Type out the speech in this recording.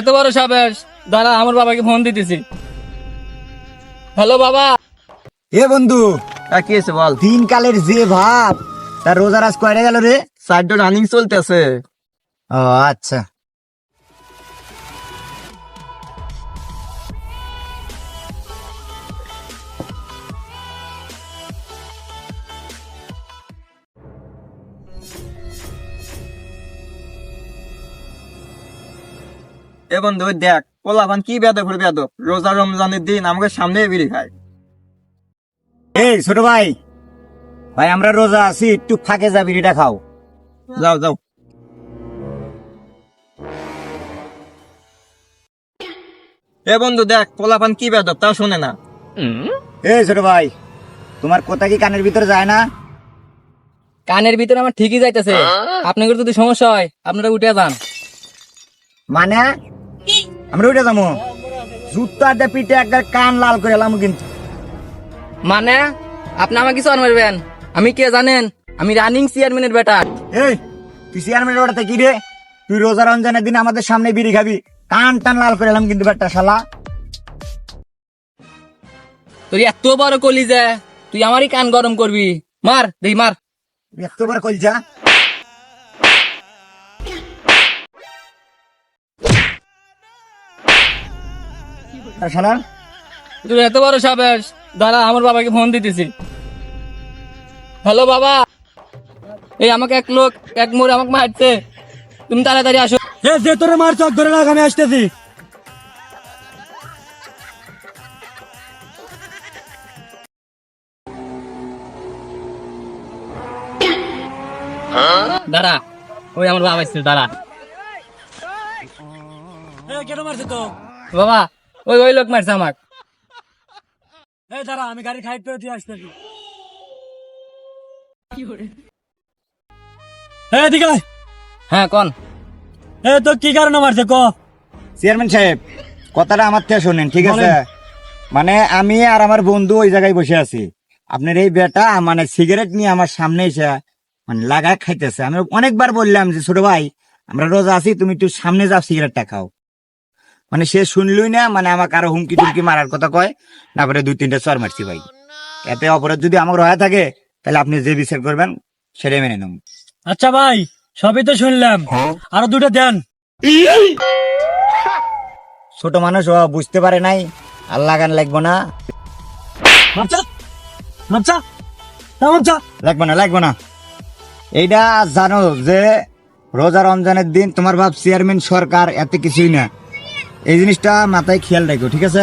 এত বড় সাবেশ। দাঁড়া আমার বাবাকে ফোন দিতেছি। হ্যালো বাবা। এ বন্ধু কি আছে বল? দিন কালের যে ভাব তার রোজারাজ কয়টা গেল রে? সাইড রানিং চলতেছে। ও আচ্ছা। এ বন্ধু দেখ পোলাপান কি বেদব করে বেদব। রোজা রমজানের দিন আমাকে সামনে বিড়ি খায়। এই ছোট ভাই। ভাই আমরা রোজা আছি একটু ফাঁকে যা বিড়িটা খাও। যাও যাও। এ বন্ধু দেখ পোলাপান কি বেদব তাও শোনে না। এই ছোট ভাই তোমার কথা কি কানের ভিতরে যায় না? কানের ভিতরে আমার ঠিকই যাইতেছে। আপনাদের যদি সমস্যা হয় আপনারা উঠে যান। মানে? আমরা উঠে যাব। জুতাটা পিঠে একটা কান লাল করে এলাম কিন্তু। মানে? আপনি আমাকে কিছু মারবেন আমি কে জানেন? আমি রানিং চেয়ারম্যানের বেটা। এই তুই চেয়ারম্যানের ওটাতে কি রে? তুই রোজা রমজানের দিন আমাদের সামনে বিড়ি খাবি। কান টান লাল করে এলাম কিন্তু বেটা শালা। তোর এত বড় কলি যে তুই আমারই কান গরম করবি। মার দেখি মার। এত একবার কলজা? শালা তুই এত বড় সাবেশ দাঁড়া আমার বাবাকে ফোন দিতেছি। হ্যালো বাবা। এই আমাকে এক লোক এক মোড়ে আমাকে মারছে। তুমি তাড়াতাড়ি আসো। এ যে তোরে মার চক ধরে রাখ আমি আসতেছি। দাঁড়া ওই আমার বাবা এসছে দাঁড়া। কেন মারছে তো বাবা ওই ওই লোক মারছে আমাকে। এ দাঁড়া আমি গাড়ি খাইট করে দিয়ে আসতেছি। এ দিকে আয়। হ্যাঁ কোন? এ তো কি কারণে মারছে ক? চেয়ারম্যান সাহেব কথাটা আমার থেকে শোনেন ঠিক আছে? মানে আমি আর আমার বন্ধু ওই জায়গায় বসে আছি। আপনার এই বেটা মানে সিগারেট নিয়ে আমার সামনে এসে মানে লাগায় খাইতেছে। আমি অনেকবার বললাম যে ছোট ভাই আমরা রোজা আছি তুমি একটু সামনে যাও সিগারেটটা খাও। মানে সে শুনলই না মানে আমাকে আরও হুমকি টুমকি মারার কথা কয়। তারপরে দুই তিনটা চর মারছি ভাই। এতে অপরাধ যদি আমার রয়া থাকে তাহলে আপনি যে বিচার করবেন সেটাই মেনে নেব। আচ্ছা ভাই সবই তো শুনলাম। আরও দুটো দেন। ছোট মানুষ ও বুঝতে পারে নাই আল্লাহ গান লাগবো না। তা না লাগবো না এইটা জানো যে রোজা রমজানের দিন তোমার বাপ চেয়ারম্যান সরকার এত কিছুই না। এই জিনিসটা মাথায় খেয়াল রাখো ঠিক আছে?